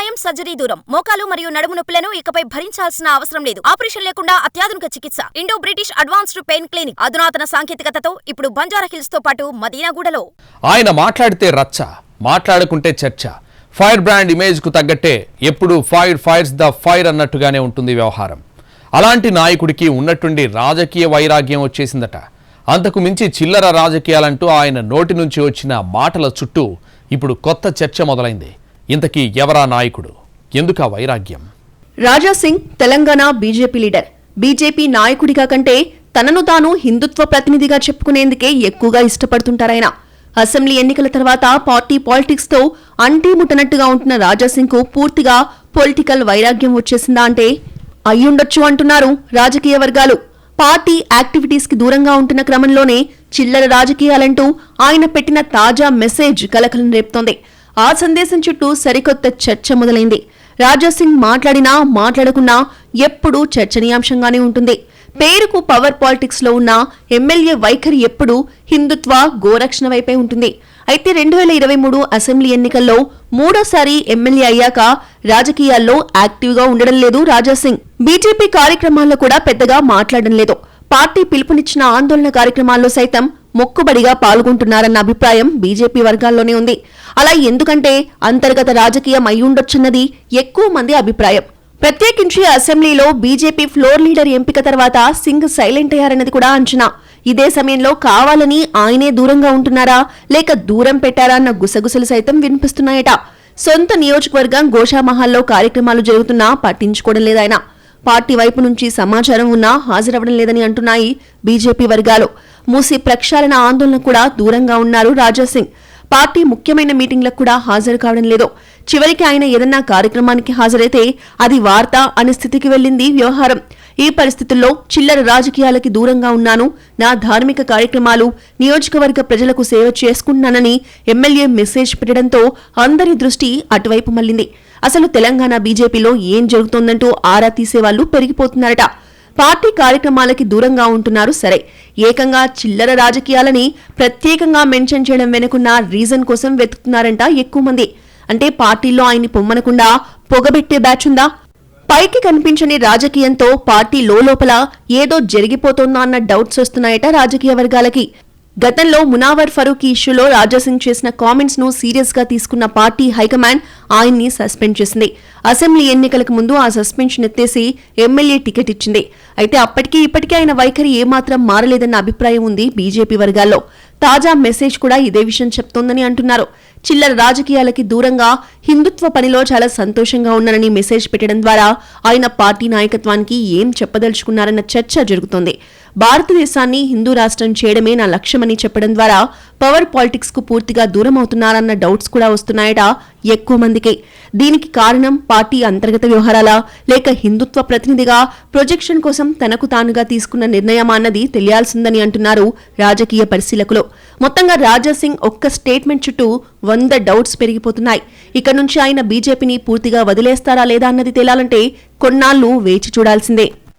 గాయం సర్జరీ దూరం. మోకాలు మరియు నడుము నొప్పులను ఇకపై భరించాల్సిన అవసరం లేదు. ఆపరేషన్ లేకుండా అత్యాధునిక చికిత్స. Indo British advanced pain clinic. అధునాతన సాంకేతికతతో ఇప్పుడు బంజారా హిల్స్తో పాటు మదీనాగూడలో. ఆయన మాట్లాడితే రచ్చ మాట్లాడుకుంటే చర్చ. ఫైర్ బ్రాండ్ ఇమేజ్కు తగ్గట్టే ఎప్పుడు ఫైర్ ఫైర్స్ ద ఫైర్ అన్నట్టుగానే ఉంటుంది వ్యవహారం. అలాంటి నాయకుడికి ఉన్నట్టుండి రాజకీయ వైరాగ్యం వచ్చేసిందట. అంతకు మించి చిల్లర రాజకీయాలంటూ ఆయన నోటి నుంచి వచ్చిన మాటల చుట్టూ ఇప్పుడు కొత్త చర్చ మొదలైంది. ఇంతకీ ఎవరా నాయకుడు? ఎందుకా వైరాగ్యం? Raja Singh Telangana BJP leader. BJP నాయకుడిగా కంటే తనను తాను హిందుత్వ ప్రతినిధిగా చెప్పుకునేందుకే ఎక్కువగా ఇష్టపడుతుంటారాయన. అసెంబ్లీ ఎన్నికల తర్వాత పార్టీ పాలిటిక్స్తో అంటీ ముట్టనట్టుగా ఉంటున్న రాజాసింగ్కు పూర్తిగా పొలిటికల్ వైరాగ్యం వచ్చేసిందా అంటే అయ్యుండొచ్చు అంటున్నారు రాజకీయ వర్గాలు. పార్టీ యాక్టివిటీస్కి దూరంగా ఉంటున్న క్రమంలోనే చిల్లర రాజకీయాలంటూ ఆయన పెట్టిన తాజా మెసేజ్ కలకలం రేపుతోంది. ఆ సందేశం చుట్టూ సరికొత్త చర్చ మొదలైంది. రాజాసింగ్ మాట్లాడినా మాట్లాడకున్నా ఎప్పుడూ చర్చనీయాంశంగానే ఉంటుంది. పేరుకు పవర్ పాలిటిక్స్లో ఉన్న ఎమ్మెల్యే వైఖరి ఎప్పుడూ హిందుత్వ గోరక్షణ వైపే ఉంటుంది. అయితే రెండు వేల ఇరవై మూడు అసెంబ్లీ ఎన్నికల్లో మూడోసారి ఎమ్మెల్యే అయ్యాక రాజకీయాల్లో యాక్టివ్గా ఉండడం లేదు రాజాసింగ్ బీజేపీ కార్యక్రమాల్లో కూడా పెద్దగా మాట్లాడడం లేదు. పార్టీ పిలుపునిచ్చిన ఆందోళన కార్యక్రమాల్లో సైతం మొక్కుబడిగా పాల్గొంటున్నారన్న అభిప్రాయం బీజేపీ వర్గాల్లోనే ఉంది. అలా ఎందుకంటే అంతర్గత రాజకీయం అయ్యుండొచ్చన్నది ఎక్కువ మంది అభిప్రాయం. ప్రత్యేకించి అసెంబ్లీలో బీజేపీ ఫ్లోర్ లీడర్ ఎంపిక తర్వాత సింగ్ సైలెంట్ అయ్యారన్నది కూడా అంచనా. ఇదే సమయంలో కావాలని ఆయనే దూరంగా ఉంటున్నారా లేక దూరం పెట్టారా అన్న గుసగుసలు సైతం వినిపిస్తున్నాయట. సొంత నియోజకవర్గం గోషామహల్లో కార్యక్రమాలు జరుగుతున్నా పట్టించుకోవడం లేదాయన పార్టీ వైపు నుంచి సమాచారం ఉన్నా హాజరవడం లేదని అంటున్నాయి బీజేపీ వర్గాలు. మూసి ప్రక్షాళన ఆందోళన కూడా దూరంగా ఉన్నారు రాజాసింగ్. పార్టీ ముఖ్యమైన మీటింగ్లకు కూడా హాజరు కావడం లేదు. చివరికి ఆయన ఏదన్నా కార్యక్రమానికి హాజరైతే అది వార్త అనే స్థితికి వెళ్ళింది వ్యవహారం. ఈ పరిస్థితుల్లో చిల్లర రాజకీయాలకి దూరంగా ఉన్నాను. నా ధార్మిక కార్యక్రమాలు నియోజకవర్గ ప్రజలకు సేవ చేసుకుంటున్నానని ఎమ్మెల్యే మెసేజ్ పెట్టడంతో అందరి దృష్టి అటువైపు మళ్ళింది అసలు తెలంగాణ బీజేపీలో ఏం జరుగుతోందంటూ ఆరా తీసేవాళ్ళు పెరిగిపోతున్నారట. పార్టీ కార్యక్రమాలకి దూరంగా ఉంటున్నారు సరే. ఏకంగా చిల్లర రాజకీయాలని ప్రత్యేకంగా మెన్షన్ చేయడం వెనుకున్న రీజన్ కోసం వెతుకుతున్నారంట ఎక్కువ మంది. అంటే పార్టీలో ఆయన్ని పొమ్మనకుండా పొగబెట్టే బ్యాచ్ ఉందా? పైకి కనిపించని రాజకీయంతో పార్టీ లోపల ఏదో జరిగిపోతుందా అన్న డౌట్స్ వస్తున్నాయట రాజకీయ వర్గాలకి. గతంలో మునావర్ ఫరూక్ ఇష్యూలో రాజాసింగ్ చేసిన కామెంట్స్ను సీరియస్గా తీసుకున్న పార్టీ హైకమాండ్ ఆయన్ని సస్పెండ్ చేసింది. అసెంబ్లీ ఎన్నికలకు ముందు ఆ సస్పెన్షన్ ఎత్తేసి ఎమ్మెల్యే టికెట్ ఇచ్చింది. అయితే అప్పటికీ ఇప్పటికీ ఆయన వైఖరి ఏమాత్రం మారలేదన్న అభిప్రాయం ఉంది బీజేపీ వర్గాల్లో. తాజా మెసేజ్ కూడా ఇదే విషయం చెప్తోందని అంటున్నారు. చిల్లర రాజకీయాలకి దూరంగా హిందుత్వ పనిలో చాలా సంతోషంగా ఉన్నానని మెసేజ్ పెట్టడం ద్వారా ఆయన పార్టీ నాయకత్వానికి ఏం చెప్పదలుచుకున్నారన్న చర్చ జరుగుతోంది. భారతదేశాన్ని హిందూ రాష్ట్రం చేయడమే నా లక్ష్యమని చెప్పడం ద్వారా పవర్ పాలిటిక్స్కు పూర్తిగా దూరం అవుతున్నారన్న డౌట్స్ కూడా వస్తున్నాయట ఎక్కువ మందికి. దీనికి కారణం పార్టీ అంతర్గత వ్యవహారాలా? లేక హిందుత్వ ప్రతినిధిగా ప్రొజెక్షన్ కోసం తనకు తానుగా తీసుకున్న నిర్ణయమా అన్నది తెలియాల్సిందని అంటున్నారు రాజకీయ పరిశీలకులు. మొత్తంగా రాజాసింగ్ ఒక్క స్టేట్మెంట్ చుట్టూ వంద డౌట్స్ పెరిగిపోతున్నాయి. ఇక నుంచి ఆయన బీజేపీని పూర్తిగా వదిలేస్తారా లేదా అన్నది తేలాలంటే కొన్నాళ్ళు వేచి చూడాల్సిందే.